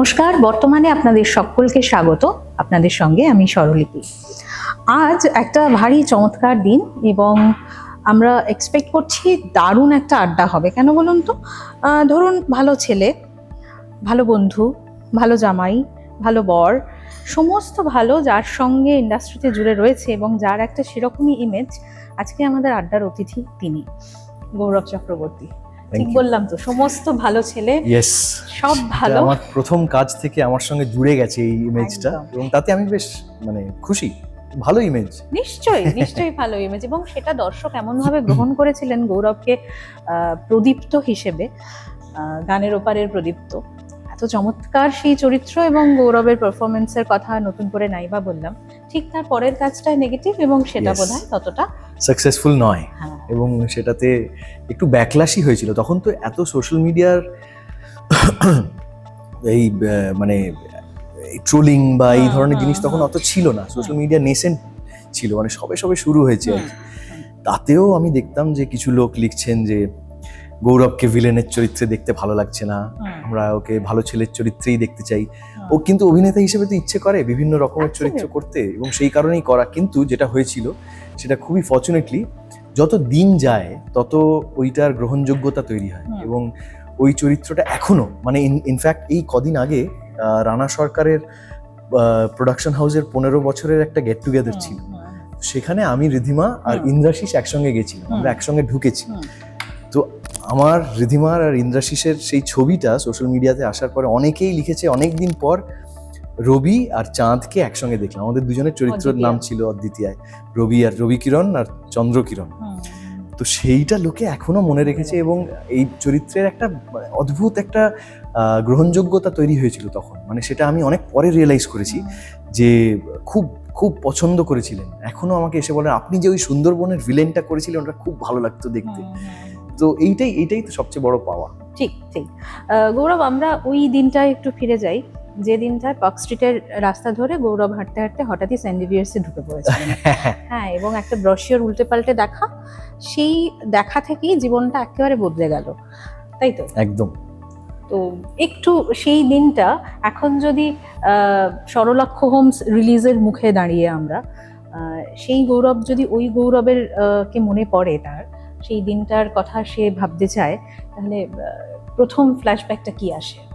নমস্কার, বর্তমানে আপনাদের সকলকে স্বাগত। আপনাদের সঙ্গে আমি স্বরলিপি। আজ একটা ভারী চমৎকার দিন এবং আমরা এক্সপেক্ট করছি দারুণ একটা আড্ডা হবে। কেন বলুন তো? ধরুন ভালো ছেলে, ভালো বন্ধু, ভালো জামাই, ভালো বর, সমস্ত ভালো যার সঙ্গে ইন্ডাস্ট্রিতে জুড়ে রয়েছে এবং যার একটা সেরকমই ইমেজ আজকে আমাদের আড্ডার অতিথি তিনি, গৌরব চক্রবর্তী। ঠিক বললাম তো সমস্ত ভালো ছেলে ইয়েস সব ভালো। আমার প্রথম কাজ থেকে আমার সঙ্গে জুড়ে গেছে এই ইমেজটা এবং তাতে আমি বেশ মানে খুশি। ভালো ইমেজ নিশ্চয়ই নিশ্চয়ই ভালো ইমেজ এবং সেটা দর্শক এমনভাবে গ্রহণ করেছিলেন গৌরবকে প্রদীপ্ত হিসেবে গানের ওপারের প্রদীপ্ত। এত চমৎকার সেই চরিত্র এবং গৌরবের পারফরমেন্সের কথা নতুন করে নাইবা বললাম। ঠিক তার পরের কাজটাই নেগেটিভ এবং সেটা. বোধহয় ততটা সাকসেসফুল নয়। হ্যাঁ। এবং সেটাতে একটু ব্যাকলাসই হয়েছিল। তখন তো এত সোশ্যাল মিডিয়ার এই মানে ট্রোলিং বা এই ধরনের জিনিস তখন অত ছিল না। সোশ্যাল মিডিয়া নেসেন্ট ছিল মানে সবে সবে শুরু হয়েছে আর। তাতেও আমি দেখতাম যে কিছু লোক লিখছেন যে গৌরবকে ভিলেনের চরিত্রে দেখতে ভালো লাগছে না। আমরা ওকে ভালো ছেলের চরিত্রেই দেখতে চাই। ও কিন্তু অভিনেতা হিসেবে তো ইচ্ছে করে বিভিন্ন রকমের চরিত্র করতে এবং সেই কারণেই করা। কিন্তু যেটা হয়েছিল সেটা খুবই ফর্চুনেটলি যত দিন যায় তত ওইটার গ্রহণযোগ্যতা তৈরি হয়। এবং ওই চরিত্রটা এখনও মানে ইনফ্যাক্ট এই কদিন আগে রানা সরকারের প্রোডাকশন হাউসের পনেরো বছরের একটা গেট টুগেদার ছিল। সেখানে আমি রিধিমা আর ইন্দ্রাশিস একসঙ্গে গেছিলাম। আমরা একসঙ্গে ঢুকেছি। তো আমার রিধিমার আর ইন্দ্রাশিসের সেই ছবিটা সোশ্যাল মিডিয়াতে আসার পরে অনেকেই লিখেছে অনেক দিন পর রবি আর চাঁদকে একসঙ্গে দেখলাম। আমাদের দুজনের চরিত্রের নাম ছিল অদ্বিতীয়ায়। রবি আর রবি কিরণ আর চন্দ্র কিরণ তো সেইটা লোকে এখনও মনে রেখেছে এবং এই চরিত্রের একটা অদ্ভুত একটা গ্রহণযোগ্যতা তৈরি হয়েছিল তখন। মানে সেটা আমি অনেক পরে রিয়েলাইজ করেছি যে খুব খুব পছন্দ করেছিলেন। এখনও আমাকে এসে বলেন আপনি যে ওই সুন্দরবনের ভিলেনটা করেছিলেন ওটা খুব ভালো লাগতো দেখতে। তো এইটাই এইটাই তো সবচেয়ে বড় পাওয়া। ঠিক ঠিক। গৌরব আমরা ওই দিনটায় একটু ফিরে যাই। যে দিনটায় পার্ক স্ট্রিটের রাস্তা ধরে গৌরব হাঁটতে হাঁটতে হঠাৎই সেন্ট ডিভিয়ার্সে ঢুকে পড়েছিলেন হ্যাঁ এবং একটা ব্রশিওর উল্টে পাল্টে দেখা সেই দেখা থেকেই জীবনটা একেবারে বদলে গেল। তাই তো? একদম। তো একটু সেই দিনটা এখন যদি সরলাক্ষ হোমস রিলিজের মুখে দাঁড়িয়ে আমরা সেই গৌরব যদি ওই গৌরবের কে মনে পড়ে তার সেই দিনটার কথা সে ভাবতে চায় তাহলে প্রথম ফ্ল্যাশব্যাকটা কি আসে?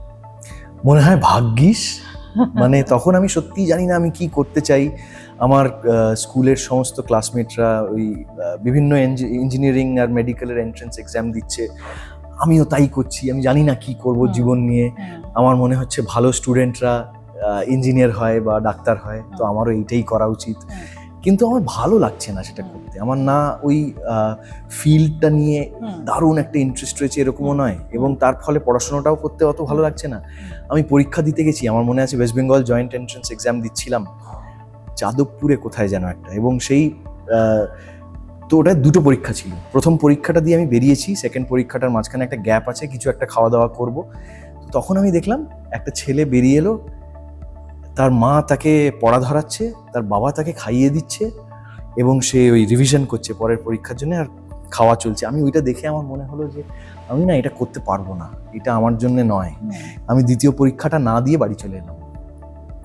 মনে হয় ভাগ্যিস? মানে তখন আমি সত্যিই জানি না আমি কি করতে চাই। আমার স্কুলের সমস্ত ক্লাসমেটরা ওই বিভিন্ন ইঞ্জিনিয়ারিং আর মেডিকেলের এন্ট্রান্স এক্সাম দিচ্ছে। আমিও তাই করছি আমি জানি না কি করব জীবন নিয়ে। আমার মনে হচ্ছে ভালো স্টুডেন্টরা ইঞ্জিনিয়ার হয় বা ডাক্তার হয় তো আমারও এইটাই করা উচিত। হুম। কিন্তু আমার ভালো লাগছে না সেটা করতে। আমার না ওই ফিল্ডটা নিয়ে দারুণ একটা ইন্টারেস্ট রয়েছে এরকমও নয় এবং তার ফলে পড়াশোনাটাও করতে অত ভালো লাগছে না। আমি পরীক্ষা দিতে গেছি আমার মনে আছে West Bengal joint entrance exam দিচ্ছিলাম। যাদবপুরে কোথায় যেন একটা এবং সেই তো ওটা দুটো পরীক্ষা ছিল। প্রথম পরীক্ষাটা দিয়ে আমি বেরিয়েছি সেকেন্ড পরীক্ষাটার মাঝখানে একটা গ্যাপ আছে কিছু একটা খাওয়া দাওয়া করব তখন আমি দেখলাম একটা ছেলে বেরিয়ে এলো তার মা তাকে পড়া ধরাচ্ছে তার বাবা তাকে খাইয়ে দিচ্ছে এবং সে ওই রিভিশন করছে পরের পরীক্ষার জন্য আর খাওয়া চলছে। আমি ওইটা দেখে আমার মনে হলো যে আমি না এটা করতে পারব না এটা আমার জন্য নয়। আমি দ্বিতীয় পরীক্ষাটা না দিয়ে বাড়ি চলে এলাম।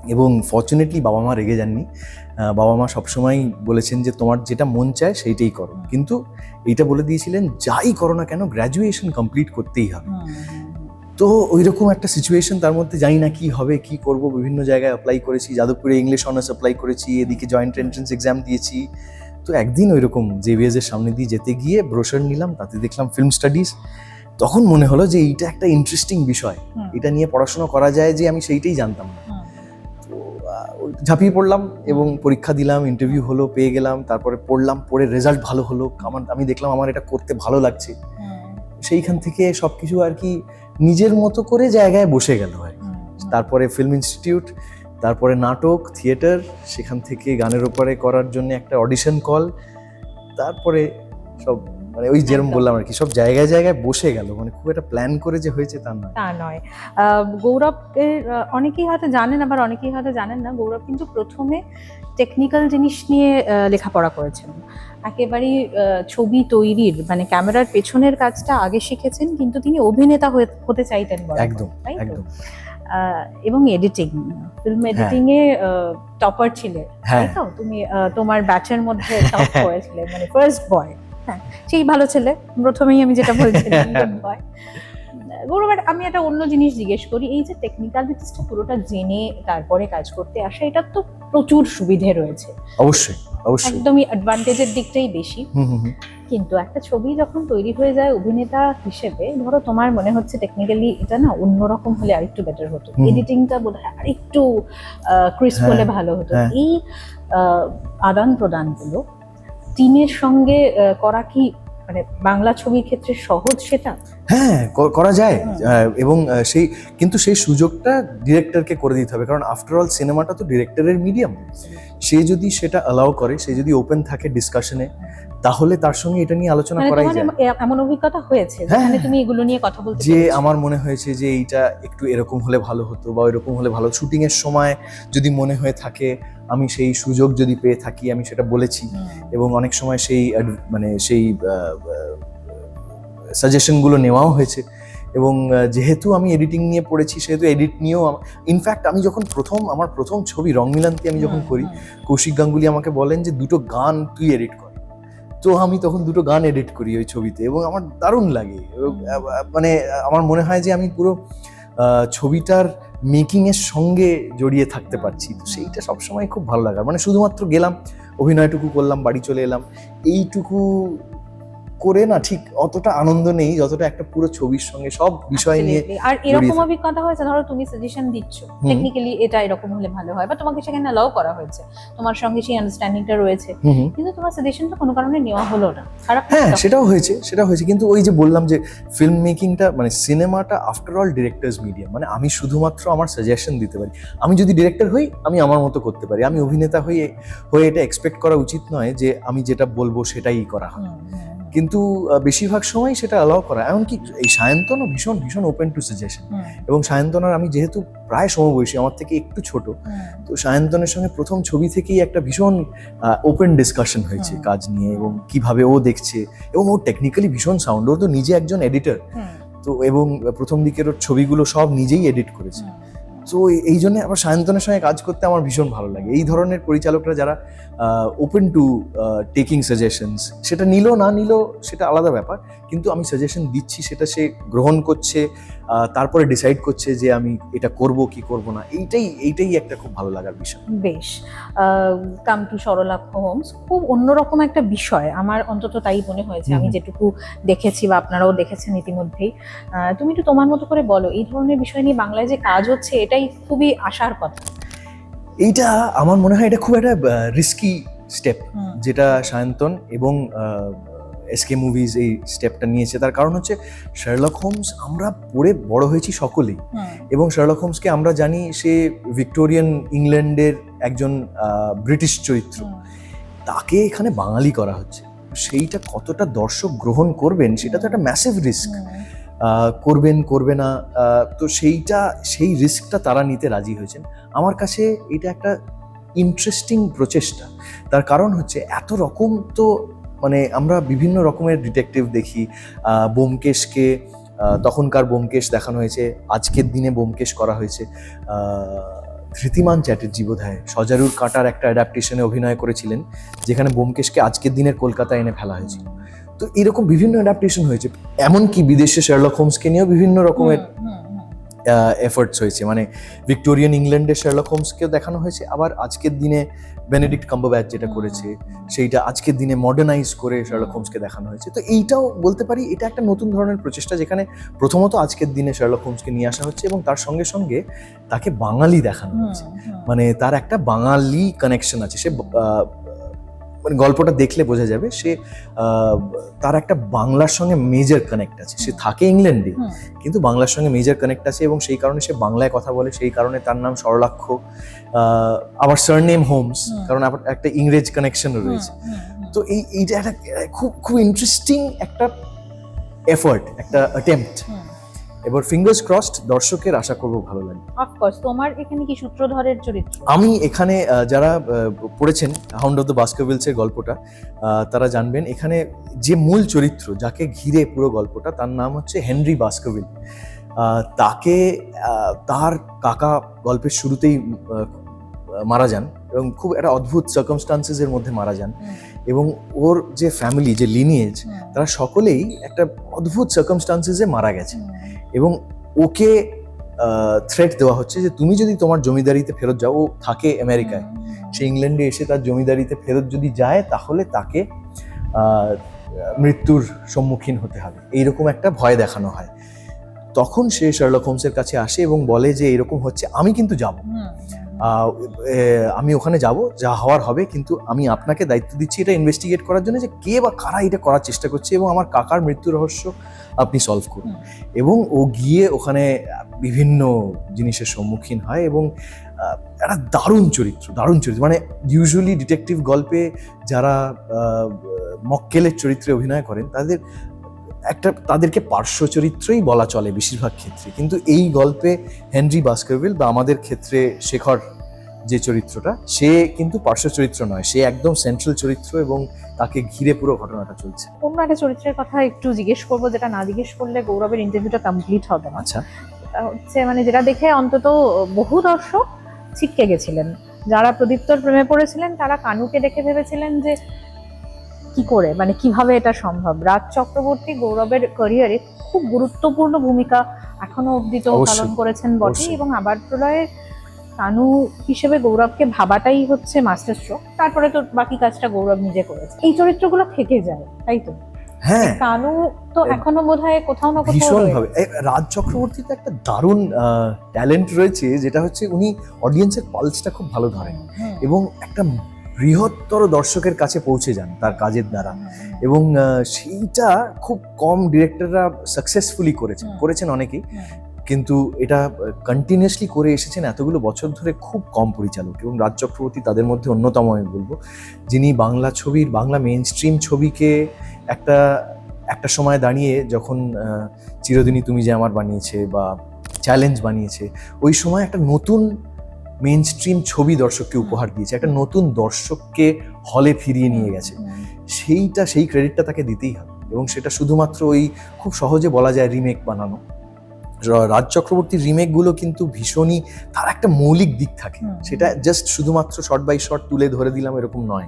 এবং ফর্চুনেটলি বাবা মা রেগে যাননি। বাবা মা সবসময় বলেছেন যে তোমার যেটা মন চায় সেইটাই করো। কিন্তু এইটা বলে দিয়েছিলেন যাই করো না কেন গ্র্যাজুয়েশন কমপ্লিট করতেই হবে। তো ওই রকম একটা সিচুয়েশন তার মধ্যে জানি না কি হবে কি করব। বিভিন্ন জায়গায় অ্যাপ্লাই করেছি। যাদবপুরে ইংলিশ অনার্স অ্যাপ্লাই করেছি এদিকে জয়েন্ট এন্ট্রান্স এক্সাম দিয়েছি। তো একদিন ওই রকম জেভিএস এর সামনে দিয়ে যেতে গিয়ে ব্রোশার নিলাম তাতে দেখলাম ফিল্ম স্টাডিজ তখন মনে হলো যে এইটা একটা ইন্টারেস্টিং বিষয়। এটা নিয়ে পড়াশোনা করা যায় যে আমি সেইটাই জানতাম না। তো ঝাঁপিয়ে পড়লাম এবং পরীক্ষা দিলাম ইন্টারভিউ হলো পেয়ে গেলাম তারপরে পড়লাম পড়ে রেজাল্ট ভালো হলো। আমার আমি দেখলাম আমার এটা করতে ভালো লাগছে। সেইখান থেকে সব কিছু আর কি নিজের মতো করে জায়গায় বসে গেল আর কি। তারপরে ফিল্ম ইনস্টিটিউট তারপরে নাটক থিয়েটার সেখান থেকে গানের ওপরে করার জন্য একটা অডিশন কল তারপরে সব মানে ওই যেরকম বললাম আর কি সব জায়গায় জায়গায় বসে গেল মানে খুব একটা প্ল্যান করে যে হয়েছে তা নয়। তা নয়। গৌরবের অনেকেই হয়তো জানেন আবার অনেকেই হয়তো জানেন না গৌরব কিন্তু প্রথমে টেকনিক্যাল জিনিস নিয়ে লেখাপড়া করেছেন। একেবারেই ছবি তৈরির মানে ক্যামেরার পেছনের কাজটা আগে শিখেছেন কিন্তু তিনি অভিনেতা হতে চাইতেন একদম তাই তো? একদম। আহ, এবং এডিটিং ফিল্ম এডিটিং এ টপার ছিলে হ্যাঁ তাই তো? তুমি তোমার ব্যাচের মধ্যে টপ করেছিলে মানে ফার্স্ট বয় হ্যাঁ সেই ভালো ছেলে। প্রথমেই আমি যেটা গৌরব আমি একটা অন্য জিনিস জিজ্ঞেস করি এই যে টেকনিক্যাল টেকনিক্যালিটিসটা পুরোটা জেনে তারপরে কাজ করতে আসা এটার তো প্রচুর সুবিধে রয়েছে। অবশ্যই অবশ্যই। একদমই অ্যাডভান্টেজের দিকটাই বেশি। কিন্তু একটা ছবি যখন তৈরি হয়ে যায় অভিনেতা হিসেবে ধরো তোমার মনে হচ্ছে টেকনিক্যালি এটা না অন্যরকম হলে আরেকটু বেটার হতো। এডিটিংটা বোধ হয় আরেকটু ক্রিস্প হ্যাঁ, হলে ভালো হতো। হ্যাঁ। এই আদান প্রদানগুলো টিমের সঙ্গে করা কি মানে বাংলা ছবির ক্ষেত্রে সহজ সেটা? হ্যাঁ করা যায়। এবং সেই কিন্তু সেই সুযোগটা ডিরেক্টরকে করে দিতে হবে। কারণ আফটার অল সিনেমাটা তো ডিরেক্টরের মিডিয়াম সে যদি সেটা অ্যালাউ করে সে যদি ওপেন থাকে ডিসকাশনে তাহলে তার সঙ্গে এটা নিয়ে আলোচনা মানে করাই যায়। এমন অভিজ্ঞতা হয়েছে হ্যাঁ, যেখানে হ্যাঁ। তুমি এগুলো নিয়ে কথা বলতে যে আমার মনে হয়েছে যে এইটা একটু এরকম হলে ভালো হতো বা এরকম হলে ভালো। শুটিং এর সময় যদি মনে হয়ে থাকে আমি সেই সুযোগ যদি পেয়ে থাকি আমি সেটা বলেছি। এবং অনেক সময় সেই মানে সেই সাজেশনগুলো নেওয়াও হয়েছে। এবং যেহেতু আমি এডিটিং নিয়ে পড়েছি সেহেতু এডিট নিয়েও ইনফ্যাক্ট আমি যখন প্রথম আমার প্রথম ছবি রং মিলান্তি আমি যখন করি কৌশিক গাঙ্গুলি আমাকে বলেন যে দুটো গান তুই এডিট কর। তো আমি তখন দুটো গান এডিট করি ওই ছবিতে এবং আমার দারুণ লাগে। মানে আমার মনে হয় যে আমি পুরো ছবিটার মেকিংয়ের সঙ্গে জড়িয়ে থাকতে পারছি। তো সেইটা সবসময় খুব ভালো লাগে। মানে শুধুমাত্র গেলাম অভিনয়টুকু করলাম বাড়ি চলে এলাম এইটুকু করে না ঠিক অতটা আনন্দ নেই যতটা একটা পুরো ছবির সঙ্গে সব বিষয় নিয়ে আর এরকম। অভিজ্ঞতা হয়েছে ধরো তুমি সাজেশন দিচ্ছ। টেকনিক্যালি এটা এরকম হলে ভালো হয় বা তোমাকে সেখানে অ্যালাউ করা হয়েছে তোমার সঙ্গে সেই আন্ডারস্ট্যান্ডিংটা রয়েছে। কিন্তু তোমার সাজেশনটা কোনো কারণে নেওয়া হলো না খারাপ হ্যাঁ সেটাও হয়েছে সেটা হয়েছে কিন্তু ওই যে বললাম যে ফিল্ম মেকিংটা মানে সিনেমাটা আফটার অল ডিরেক্টর্স মিডিয়াম মানে আমি শুধুমাত্র আমার সাজেশন দিতে পারি আমি যদি ডিরেক্টর হই আমি আমার মতো করতে পারি আমি অভিনেতা হয়ে হয়ে এটা এক্সপেক্ট করা উচিত নয় যে আমি যেটা বলব সেটাই করা হয়। কিন্তু বেশিরভাগ সময় সেটা অ্যালাউ করা। এমনকি এই সায়ন্তনও ভীষণ ভীষণ ওপেন টু সাজেশন এবং সায়ন্তনার আমি যেহেতু প্রায় সমবয়সী আমার থেকে একটু ছোট তো সায়ন্তনের সঙ্গে প্রথম ছবি থেকেই একটা ভীষণ ওপেন ডিসকাশন হয়েছে কাজ নিয়ে এবং কীভাবে ও দেখছে এবং ও টেকনিক্যালি ভীষণ সাউন্ড ও তো নিজে একজন এডিটর তো এবং প্রথম দিকের ওর ছবিগুলো সব নিজেই এডিট করেছে। তো এই জন্য আবার সায়ন্তনের সঙ্গে কাজ করতে আমার ভীষণ ভালো লাগে। এই ধরনের পরিচালকরা যারা ওপেন টু টেকিং সাজেশনস সেটা নিল না নিল সেটা আলাদা ব্যাপার, কিন্তু আমি সাজেশন দিচ্ছি, সেটা সে গ্রহণ করছে তারপরে ডিসাইড করছে যে আমি এটা করব কি করব না এইটাই এইটাই একটা খুব ভালো লাগার বিষয়। বেশ। কাম টু সরলাক্ষ হোমস খুব অন্যরকম একটা বিষয়। আমার অন্তত তাই মনে হয়েছে। আমি যেটুকু দেখেছি বা আপনারাও দেখেছেন ইতিমধ্যেই। তুমি একটু তোমার মতো করে বলো এই ধরনের বিষয় নিয়ে বাংলায় যে কাজ হচ্ছে এটাই খুবই আশার কথা। এইটা আমার মনে হয় এটা খুব একটা রিস্কি স্টেপ যেটা সায়ন্তন এবং এসকে মুভিজ এই স্টেপটা নিয়েছে। তার কারণ হচ্ছে শার্লক হোমস আমরা পড়ে বড় হয়েছি সকলেই। এবং শার্লক হোমসকে আমরা জানি সে ভিক্টোরিয়ান ইংল্যান্ডের একজন ব্রিটিশ চরিত্র। তাকে এখানে বাঙালি করা হচ্ছে। সেইটা কতটা দর্শক গ্রহণ করবেন সেটা তো একটা ম্যাসিভ রিস্ক করবেন করবে না তো সেইটা সেই রিস্কটা তারা নিতে রাজি হয়েছেন। আমার কাছে এটা একটা ইন্টারেস্টিং প্রচেষ্টা। তার কারণ হচ্ছে এত রকম তো মানে আমরা বিভিন্ন রকমের ডিটেকটিভ দেখি আহ, ব্যোমকেশকে তখনকার ব্যোমকেশ দেখানো হয়েছে আজকের দিনে ব্যোমকেশ করা হয়েছে। ধৃতিমান চ্যাটার্জি বোধ হয় সজারুর কাটার একটা অ্যাডাপ্টেশনে অভিনয় করেছিলেন যেখানে ব্যোমকেশকে আজকের দিনের কলকাতায় এনে ফেলা হয়েছিল। তো এরকম বিভিন্ন অ্যাডাপ্টেশন হয়েছে এমনকি বিদেশে শার্লক হোমসকে নিয়েও বিভিন্ন রকমের। এফার্টস হয়েছে। মানে ভিক্টোরিয়ান ইংল্যান্ডে শার্লক হোমসকেও দেখানো হয়েছে আবার আজকের দিনে বেনেডিক্ট কাম্বাব্যাচ যেটা করেছে সেইটা আজকের দিনে মডার্নাইজ করে শার্লক হোমসকে দেখানো হয়েছে। তো এইটাও বলতে পারি এটা একটা নতুন ধরনের প্রচেষ্টা যেখানে প্রথমত আজকের দিনে শার্লক হোমসকে নিয়ে আসা হচ্ছে এবং তার সঙ্গে সঙ্গে তাকে বাঙালি দেখানো হয়েছে। হচ্ছে মানে তার একটা বাঙালি কানেকশন আছে। সে মানে গল্পটা দেখলে বোঝা যাবে সে তার একটা বাংলার সঙ্গে মেজর কানেক্ট আছে। সে থাকে ইংল্যান্ডে কিন্তু বাংলার সঙ্গে মেজর কানেক্ট আছে এবং সেই কারণে সে বাংলায় কথা বলে সেই কারণে তার নাম সরলাক্ষ। আবার সারনেম হোমস কারণ একটা ইংরেজ কানেকশন রয়েছে। তো এই এইটা একটা খুব খুব ইন্টারেস্টিং একটা এফার্ট একটা অ্যাটেম্পট। এবার ফিঙ্গার্স ক্রসড দর্শকের আশা করব ভালো লাগে অফকোর্স তোমার এখানে কি সূত্রধরের চরিত্র? আমি এখানে যারা পড়েছেন হাউন্ড অফ দ্য বাস্কারভিলসের গল্পটা তারা জানবেন এখানে যে মূল চরিত্র যাকে ঘিরে পুরো গল্পটা তার নাম হচ্ছে হেনরি বাস্কারভিল তাকে তার কাকা গল্পের শুরুতেই মারা যান। এবং খুব একটা অদ্ভুত সার্কামস্টান্সেসের মধ্যে মারা যান। এবং ওর যে ফ্যামিলি যে লিনিয়েজ তারা সকলেই একটা অদ্ভুত সার্কামস্টান্সেসে মারা গেছে। এবং ওকে থ্রেট দেওয়া হচ্ছে যে তুমি যদি তোমার জমিদারিতে ফেরত যাও ও থাকে আমেরিকায় সে ইংল্যান্ডে এসে তার জমিদারিতে ফেরত যদি যায় তাহলে তাকে মৃত্যুর সম্মুখীন হতে হবে। এইরকম একটা ভয় দেখানো হয়। তখন সে শার্লক হোমসের কাছে আসে এবং বলে যে এরকম হচ্ছে আমি কিন্তু যাব। আমি ওখানে যাব যা হওয়ার হবে কিন্তু আমি আপনাকে দায়িত্ব দিচ্ছি এটা ইনভেস্টিগেট করার জন্য যে কে বা কারা এটা করার চেষ্টা করছে এবং আমার কাকার মৃত্যু রহস্য আপনি সলভ করুন। এবং ও গিয়ে ওখানে বিভিন্ন জিনিসের সম্মুখীন হয় এবং একটা দারুণ চরিত্র দারুণ চরিত্র। মানে ইউজুয়ালি ডিটেকটিভ গল্পে যারা মক্কেলের চরিত্রে অভিনয় করেন তাদের একটা তাদেরকে পার্শ্ব চরিত্রই বলা চলে বেশিরভাগ ক্ষেত্রে। কিন্তু এই গল্পে হেনরি বাস্কারভিল বা আমাদের ক্ষেত্রে শেখর যে চরিত্রটা সে কিন্তু পার্শ্ব চরিত্র নয় সে একদম সেন্ট্রাল চরিত্র এবং তাকে ঘিরে পুরো ঘটনাটা চলছে। অন্য একটা চরিত্রের কথা একটু জিজ্ঞেস করব যেটা না জিজ্ঞেস করলে গৌরবের ইন্টারভিউটা কমপ্লিট হবে না। আচ্ছা। হচ্ছে মানে যেটা দেখে অন্তত বহু দর্শক ছিটকে গেছিলেন। যারা প্রদীপ্তর প্রেমে পড়েছিলেন তারা কানুকে দেখে ভেবেছিলেন যে কি করে? মানে কীভাবে এটা সম্ভব? রাজ চক্রবর্তী গৌরবের ক্যারিয়ারে খুব গুরুত্বপূর্ণ ভূমিকা এখনও অবধি তো পালন করেছেন বটে এবং আবার প্রলয়ে কানু হিসেবে গৌরবকে ভাবাটাই হচ্ছে মাস্টার স্ট্রোক তারপরে তো বাকি কাজটা গৌরব নিজে করেছে। এই চরিত্রগুলো থেকে যায় তাই তো? হ্যাঁ। কানু তো এখনও বোধ হয় কোথাও না কোথাও ভীষণ রয়েছে। ভাবে এ, রাজ চক্রবর্তীতে একটা দারুণ ট্যালেন্ট রয়েছে যেটা হচ্ছে উনি অডিয়েন্সের পালসটা খুব ভালো ধরেন। এবং একটা বৃহত্তর দর্শকের কাছে পৌঁছে যান তার কাজের দ্বারা। এবং সেইটা খুব কম ডিরেক্টররা সাকসেসফুলি করেছেন। করেছেন অনেকেই। কিন্তু এটা কন্টিনিউয়াসলি করে এসেছেন এতগুলো বছর ধরে খুব কম পরিচালক। এবং রাজ চক্রবর্তী তাদের মধ্যে অন্যতম আমি বলব। যিনি বাংলা ছবির বাংলা মেইন স্ট্রিম ছবিকে একটা একটা সময় দাঁড়িয়ে যখন চিরদিনই তুমি যে আমার বানিয়েছে বা চ্যালেঞ্জ বানিয়েছে ওই সময় একটা নতুন মেইন স্ট্রিম ছবি দর্শককে উপহার দিয়েছে। একটা নতুন দর্শককে হলে ফিরিয়ে নিয়ে গেছে। সেইটা সেই ক্রেডিটটা তাকে দিতেই হবে এবং সেটা শুধুমাত্র ওই খুব সহজে বলা যায় রিমেক বানানো। রাজ চক্রবর্তীর রিমেকগুলো কিন্তু ভীষণই তার একটা মৌলিক দিক থাকে। সেটা জাস্ট শুধুমাত্র শর্ট বাই শর্ট তুলে ধরে দিলাম এরকম নয়।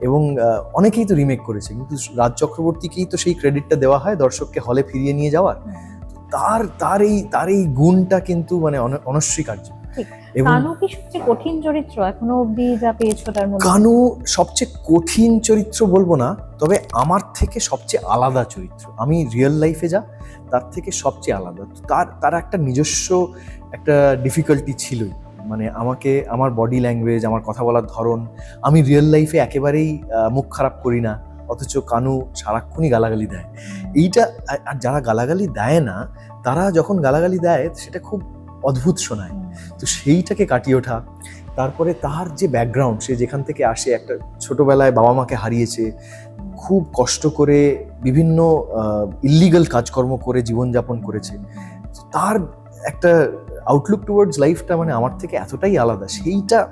এবং অনেকেই তো রিমেক করেছে কিন্তু রাজ চক্রবর্তীকেই তো সেই ক্রেডিটটা দেওয়া হয় দর্শককে হলে ফিরিয়ে নিয়ে যাওয়ার। তার তার এই তার এই গুণটা কিন্তু মানে অন- অনস্বীকার্য। কানু কি সবচেয়ে কঠিন চরিত্র? এখনও অবধি যা পেয়েছ তার মধ্যে? কানু সবচেয়ে কঠিন চরিত্র বলব না তবে আমার থেকে সবচেয়ে আলাদা চরিত্র। আমি রিয়েল লাইফে যা তার থেকে সবচেয়ে আলাদা। তার তার একটা নিজস্ব একটা ডিফিকাল্টি ছিলই। মানে আমাকে আমার বডি ল্যাঙ্গুয়েজ আমার কথা বলার ধরন আমি রিয়েল লাইফে একেবারেই মুখ খারাপ করি না অথচ কানু সারাক্ষণই গালাগালি দেয়। এইটা আর- আর যারা গালাগালি দেয় না তারা যখন গালাগালি দেয় সেটা খুব অদ্ভুত শোনায়। তো সেইটাকে কাটিয়ে ওঠা। তারপরে তার যে ব্যাকগ্রাউন্ড সে যেখান থেকে আসে একটা ছোটবেলায় বাবা মাকে হারিয়েছে খুব কষ্ট করে বিভিন্ন ইল্লিগাল কাজকর্ম করে জীবনযাপন করেছে। তার একটা আউটলুক টুয়ার্ডস লাইফটা মানে আমার থেকে এতটাই আলাদা। সেইটা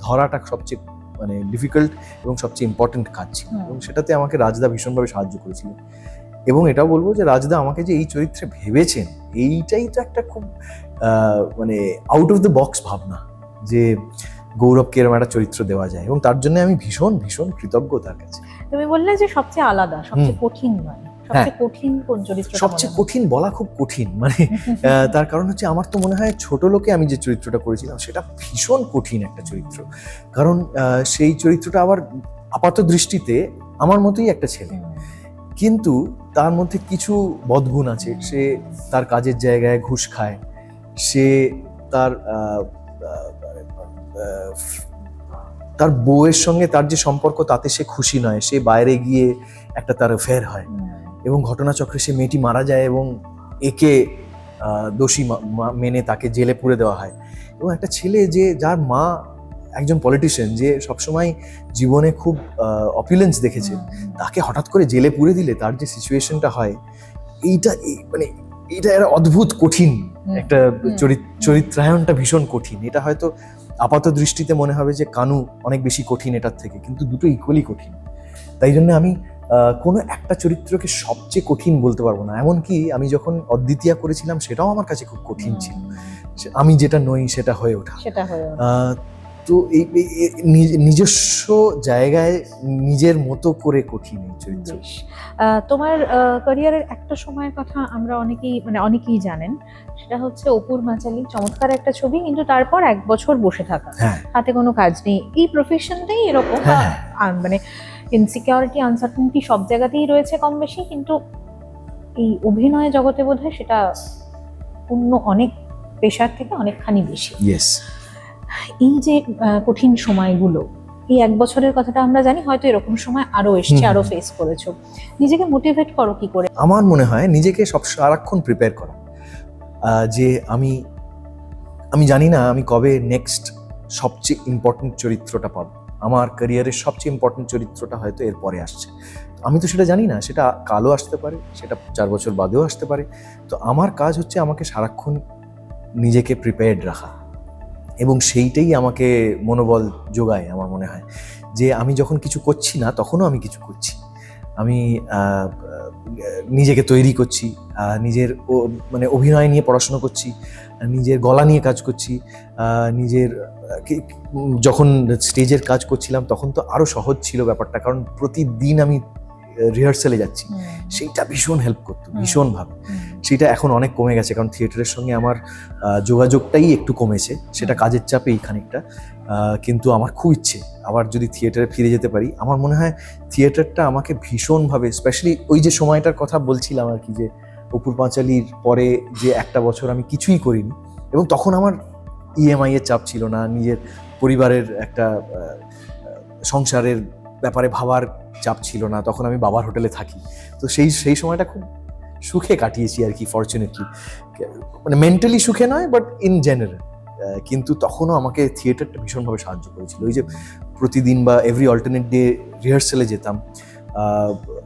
ধরাটা সবচেয়ে মানে ডিফিকাল্ট এবং সবচেয়ে ইম্পর্টেন্ট কাজ ছিল। এবং সেটাতে আমাকে রাজদা ভীষণভাবে সাহায্য করেছিল। এবং এটাও বলব যে রাজদা আমাকে যে এই চরিত্রে ভেবেছেন এইটাই তো একটা খুব মানে আউট অফ দ্য বক্স ভাবনা যে গৌরবকে এরকম একটা চরিত্র দেওয়া যায়। এবং তার জন্য আমি ভীষণ ভীষণ কৃতজ্ঞ তার কাছে। তুমি বললে যে সবচেয়ে আলাদা সবচেয়ে কঠিন নয়। সবচেয়ে কঠিন হ্যাঁ। সবচেয়ে কঠিন বলা খুব কঠিন। মানে আহ, তার কারণ হচ্ছে আমার তো মনে হয় ছোট লোকে আমি যে চরিত্রটা করেছিলাম সেটা ভীষণ কঠিন একটা চরিত্র। কারণ সেই চরিত্রটা আবার আপাত দৃষ্টিতে আমার মতোই একটা ছেলে। কিন্তু তার মধ্যে কিছু বদগুণ আছে। সে তার কাজের জায়গায় ঘুষ খায়। সে তার তার বউয়ের সঙ্গে তার যে সম্পর্ক তাতে সে খুশি নয়। সে বাইরে গিয়ে একটা তার ফের হয়। এবং ঘটনাচক্রে সে মেয়েটি মারা যায় এবং একে দোষী মেনে তাকে জেলে পুরে দেওয়া হয়। এবং একটা ছেলে যে যার মা একজন পলিটিশিয়ান যে সবসময় জীবনে খুব অপিলেন্স দেখেছে তাকে হঠাৎ করে জেলে পুরে দিলে তার যে সিচুয়েশনটা হয় এইটা এই- মানে এইটা একটা অদ্ভুত কঠিন একটা চরিত- চরিত্রায়নটা ভীষণ কঠিন। এটা হয়তো আপাত দৃষ্টিতে মনে হবে যে কানু অনেক বেশি কঠিন এটার থেকে কিন্তু দুটো ইকুয়ালি কঠিন। তাই জন্য আমি কোনো একটা চরিত্রকে সবচেয়ে কঠিন বলতে পারব না। এমনকি আমি যখন অদ্বিতীয়া করেছিলাম সেটাও আমার কাছে খুব কঠিন ছিল। আমি যেটা নই সেটা হয়ে ওঠা। সেটা হয়ে ওঠে। আহ, তো এই এই- এই নিজ- নিজস্ব জায়গায় নিজের মতো করে কঠিন এই চরিত্র। তোমার ক্যারিয়ারের একটা সময়ের কথা আমরা অনেকেই মানে অনেকেই জানেন। সেটা হচ্ছে অপুর মাচালি। চমৎকার একটা ছবি কিন্তু তারপর এক বছর বসে থাকা। হ্যাঁ। হাতে কোনো কাজ নেই। এই প্রফেশনটাই এরকম হ্যাঁ, আহ, মানে ইনসিকিউরিটি আনসার্টেনিটি সব জায়গাতেই রয়েছে কম বেশি কিন্তু এই অভিনয় জগতে বোধহয় সেটা অন্য অনেক পেশার থেকে অনেকখানি বেশি। এই যে কঠিন সময়গুলো এই এক বছরের কথাটা আমরা জানি হয়তো এরকম সময় আরও এসছে। আরও ফেস করেছ। নিজেকে মোটিভেট করো কি করে? আমার মনে হয় নিজেকে সব সারাক্ষণ প্রিপেয়ার করা। যে আমি আমি জানি না আমি কবে নেক্সট সবচেয়ে ইম্পর্টেন্ট চরিত্রটা পাবো। আমার ক্যারিয়ারের সবচেয়ে ইম্পর্টেন্ট চরিত্রটা হয়তো এর পরে আসছে। আমি তো সেটা জানি না সেটা কালও আসতে পারে সেটা চার বছর বাদেও আসতে পারে। তো আমার কাজ হচ্ছে আমাকে সারাক্ষণ নিজেকে প্রিপেয়ার্ড রাখা। এবং সেইটাই আমাকে মনোবল যোগায় আমার মনে হয়। যে আমি যখন কিছু করছি না তখনও আমি কিছু করছি। আমি নিজেকে তৈরি করছি নিজের ও- মানে অভিনয় নিয়ে পড়াশোনা করছি নিজের গলা নিয়ে কাজ করছি নিজের যখন স্টেজের কাজ করছিলাম তখন তো আরও সহজ ছিল ব্যাপারটা কারণ প্রতিদিন আমি রিহার্সালে যাচ্ছি। সেইটা ভীষণ হেল্প করতো। ভীষণভাবে। সেটা এখন অনেক কমে গেছে কারণ থিয়েটারের সঙ্গে আমার যোগাযোগটাই একটু কমেছে সেটা। কাজের চাপেই খানিকটা কিন্তু আমার খুব ইচ্ছে আবার যদি থিয়েটারে ফিরে যেতে পারি আমার মনে হয় থিয়েটারটা আমাকে ভীষণভাবে স্পেশালি ওই যে সময়টার কথা বলছিলাম আর কি যে অপুর পাঁচালির পরে যে একটা বছর আমি কিছুই করিনি এবং তখন আমার ইএমআই এর চাপ ছিল না নিজের পরিবারের একটা সংসারের ব্যাপারে ভাবার চাপ ছিল না তখন আমি বাবার হোটেলে থাকি তো সেই সেই সময়টা খুব সুখে কাটিয়েছি আর কি ফর্চুনেটলি মানে মেন্টালি সুখে নয় বাট ইন জেনারেল কিন্তু তখনও আমাকে থিয়েটারটা ভীষণভাবে সাহায্য করেছিল। ওই যে প্রতিদিন বা এভরি অল্টারনেট ডে রিহার্সালে যেতাম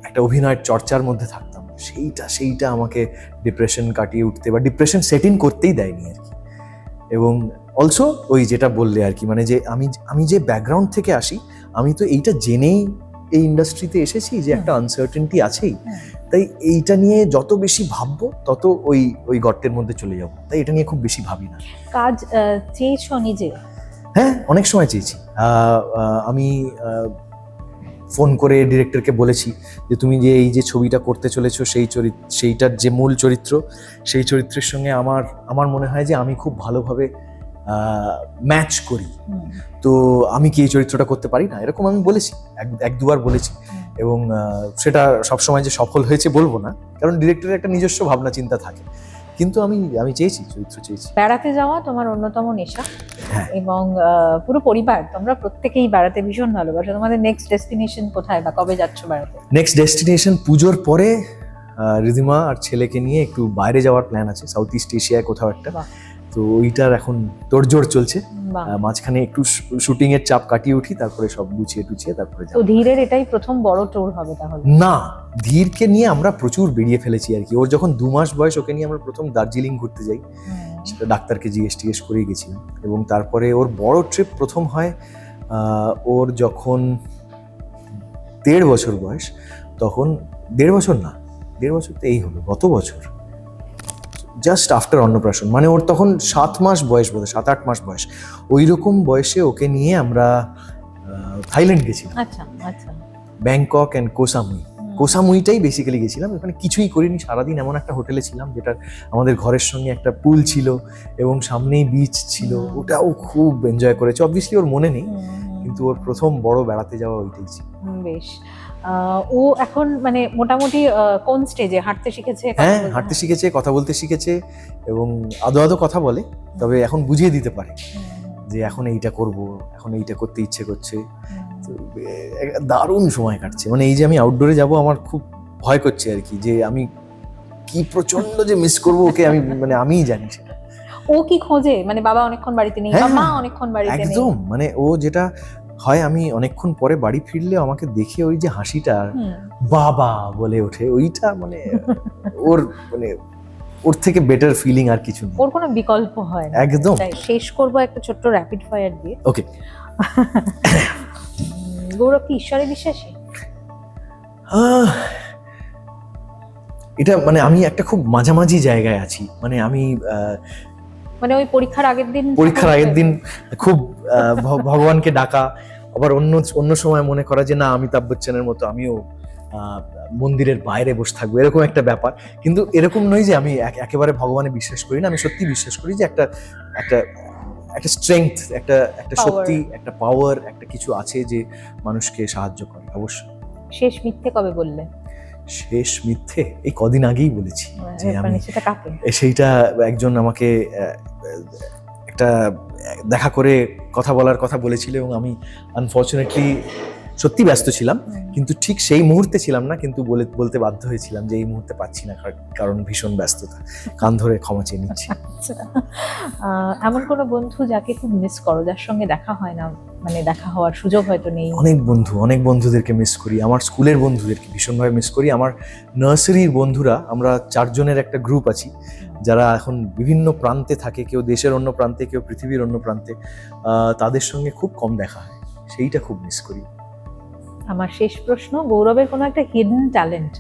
একটা অভিনয়ের চর্চার মধ্যে থাকতাম। সেইটা সেইটা আমাকে ডিপ্রেশন কাটিয়ে উঠতে বা ডিপ্রেশন সেট ইন করতেই দেয়নি আর কি। এবং অলসো ওই যেটা বললে আর কি মানে যে আমি আমি যে ব্যাকগ্রাউন্ড থেকে আসি, আমি তো এইটা জেনেই এই ইন্ডাস্ট্রিতে এসেছি যে একটা আনসার্টেনটি আছেই। তাই এইটা নিয়ে যত বেশি ভাববো তত ওই ওই গর্তের মধ্যে চলে যাব। তাই এটা নিয়ে খুব বেশি ভাবি না। কাজ চেয়েছো নিজে? হ্যাঁ অনেক সময় চেয়েছি। আমি ফোন করে ডিরেক্টরকে বলেছি যে তুমি যে এই যে ছবিটা করতে চলেছো সেই চরিত্র সেইটার যে মূল চরিত্র সেই চরিত্রের সঙ্গে আমার আমার মনে হয় যে আমি খুব ভালোভাবে ম্যাচ করি। তো আমি কি এই চরিত্রটা করতে পারি না? এরকম আমি বলেছি এক দুবার বলেছি। এবং সেটা সবসময় যে সফল হয়েছে বলব না কারণ ডিরেক্টরের একটা নিজস্ব ভাবনা চিন্তা থাকে। কিন্তু আমি আমি চেয়েছি চরিত্র চেয়েছি। বেড়াতে যাওয়া তোমার অন্যতম নেশা। হ্যাঁ। এবং পুরো পরিবার তোমরা প্রত্যেকেই বেড়াতে ভীষণ ভালোবাসো। তোমাদের নেক্সট ডেস্টিনেশন কোথায় বা কবে যাচ্ছ বেড়াতে? নেক্সট ডেস্টিনেশন পুজোর পরে রিদিমা আর ছেলেকে নিয়ে একটু বাইরে যাওয়ার প্ল্যান আছে সাউথ ইস্ট এশিয়ায় কোথাও একটা। তো ওইটার এখন তোড়জোড় চলছে। মাঝখানে একটু শুটিং এর চাপ কাটিয়ে উঠি তারপরে সব গুছিয়ে টুছিয়ে তারপরে তো ধীরের এটাই প্রথম বড় ট্যুর হবে তাহলে? না ধীরকে নিয়ে আমরা প্রচুর বেরিয়ে ফেলেছি আর কি। ওর যখন দু মাস বয়স ওকে নিয়ে আমরা প্রথম দার্জিলিং ঘুরতে যাই। সেটা ডাক্তারকে জিজ্ঞেস টিজ্ঞেস করেই গেছিলাম। এবং তারপরে ওর বড় ট্রিপ প্রথম হয় ওর যখন দেড় বছর বয়স তখন দেড় বছর না দেড় বছর তো এই হলো গত বছর। জাস্ট আফটার অন্নপ্রাশন। মানে ওর তখন সাত মাস বয়স বোধ সাত আট মাস বয়স। ওই রকম বয়সে ওকে নিয়ে আমরা থাইল্যান্ড গেছিলাম। আচ্ছা আচ্ছা। Bangkok and Koh Samui. কোসামুইটাই basically গেছিলাম। ওখানে কিছুই করিনি। সারাদিন এমন একটা হোটেলে ছিলাম যেটা আমাদের ঘরের সঙ্গে একটা পুল ছিল এবং সামনেই বিচ ছিল। ওটাও খুব এনজয় করেছে। অবভিয়াসলি ওর মনে নেই কিন্তু ওর প্রথম বড় বেড়াতে যাওয়া ওইটাই ছিল। বেশ। ও এখন মানে মোটামুটি কোন স্টেজে হাঁটতে শিখেছে হ্যাঁ হাঁটতে শিখেছে কথা বলতে শিখেছে এবং আদো আদো কথা বলে তবে এখন বুঝিয়ে দিতে পারে যে এখন এইটা করব এখন এইটা করতে ইচ্ছে করছে। তো দারুণ সময় কাটছে। মানে এই যে আমি আউটডোরে যাব আমার খুব ভয় করছে আর কি যে আমি কি প্রচণ্ড যে মিস করব ওকে আমি মানে আমিই জানি সেটা। ও কি খোঁজে? মানে বাবা অনেকক্ষণ বাড়িতে নেই হ্যাঁ, মা অনেকক্ষণ বাড়িতে নেই? একদম। মানে ও যেটা হয় আমি অনেকক্ষণ পরে বাড়ি ফিরলে আমাকে দেখে ওই যে হাসিটা বাবা বলে ওঠে। ওইটা মানে ওর মানে ওর থেকে বেটার ফিলিং আর কিছু নেই। ওর কোনো বিকল্প হয় না। একদম। শেষ করব একটা ছোট্ট র্যাপিড ফায়ার দিয়ে। ওকে গৌরব কি ঈশ্বরে বিশ্বাসী? এটা মানে আমি একটা খুব মাঝামাঝি জায়গায় আছি। মানে আমি মানে ওই পরীক্ষার আগের দিন পরীক্ষার আগের দিন খুব ভগবানকে ডাকা আবার অন্য অন্য সময় মনে করা যে না অমিতাভ বচ্চনের মতো আমিও মন্দিরের বাইরে বসে থাকব এরকম একটা ব্যাপার। কিন্তু এরকম নয় যে আমি এক- একেবারে ভগবানে বিশ্বাস করি না আমি সত্যি বিশ্বাস করি যে একটা একটা একটা স্ট্রেংথ একটা একটা শক্তি একটা পাওয়ার একটা কিছু আছে যে মানুষকে সাহায্য করে অবশ্যই। শেষ মিথ্যে কবে বললে? শেষ মিথ্যে এই কদিন আগেই বলেছি যে আমি সেইটা একজন আমাকে একটা দেখা করে কথা বলার কথা বলেছিল এবং আমি আনফর্চুনেটলি সত্যি ব্যস্ত ছিলাম কিন্তু ঠিক সেই মুহূর্তে ছিলাম না কিন্তু বলে বলতে বাধ্য হয়েছিলাম যে এই মুহূর্তে পাচ্ছি না কার- কারণ ভীষণ ব্যস্ততা। কান ধরে ক্ষমা চেয়ে নিচ্ছি। আচ্ছা। এমন কোনো বন্ধু যাকে খুব মিস করো যার সঙ্গে দেখা হয় না মানে দেখা হওয়ার সুযোগ হয়তো নেই? অনেক বন্ধু অনেক বন্ধুদেরকে মিস করি। আমার স্কুলের বন্ধুদেরকে ভীষণভাবে মিস করি। আমার নার্সারির বন্ধুরা আমরা চারজনের একটা গ্রুপ আছি যারা এখন বিভিন্ন প্রান্তে থাকে কেউ দেশের অন্য প্রান্তে কেউ পৃথিবীর অন্য প্রান্তে। তাদের সঙ্গে খুব কম দেখা হয়। সেইটা খুব মিস করি। আমার শেষ প্রশ্ন গৌরবের কোনো একটা হিডেন ট্যালেন্ট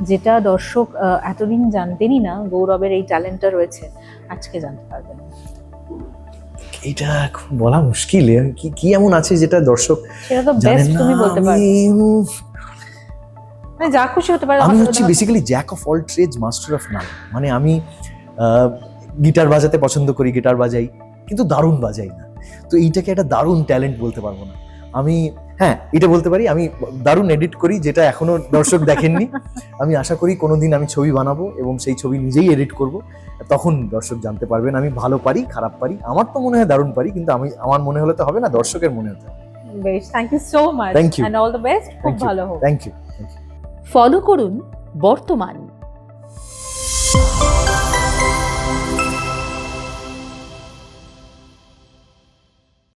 যেটা দর্শক এতদিন জানতেনই না গৌরবের এই ট্যালেন্টটা রয়েছে আজকে জানতে পারবেন। এটা খুব বলা মুশকিল কি কি এমন আছে যেটা দর্শক সেটা তো বেস্ট তুমি বলতে উম, মানে যা খুশি হতে পারে আমি হচ্ছি basically jack of all trades master of none মানে আমি গিটার বাজাতে পছন্দ করি গিটার বাজাই কিন্তু দারুণ বাজাই না। তো এইটাকে একটা দারুণ ট্যালেন্ট বলতে পারব না। আমি হ্যাঁ এটা বলতে পারি আমি দারুণ এডিট করি যেটা এখনও দর্শক দেখেননি। আমি আশা করি কোনোদিন আমি ছবি বানাবো এবং সেই ছবি নিজেই এডিট করব। তখন দর্শক জানতে পারবেন আমি ভালো পারি খারাপ পারি। আমার তো মনে হয় দারুণ পারি কিন্তু আমি আমার মনে হলে তো হবে না দর্শকের মনে হতে বেশ thank you so much Thank you. All the best খুব ভালো হোক। থ্যাংক ইউ ফলো করুন বর্তমান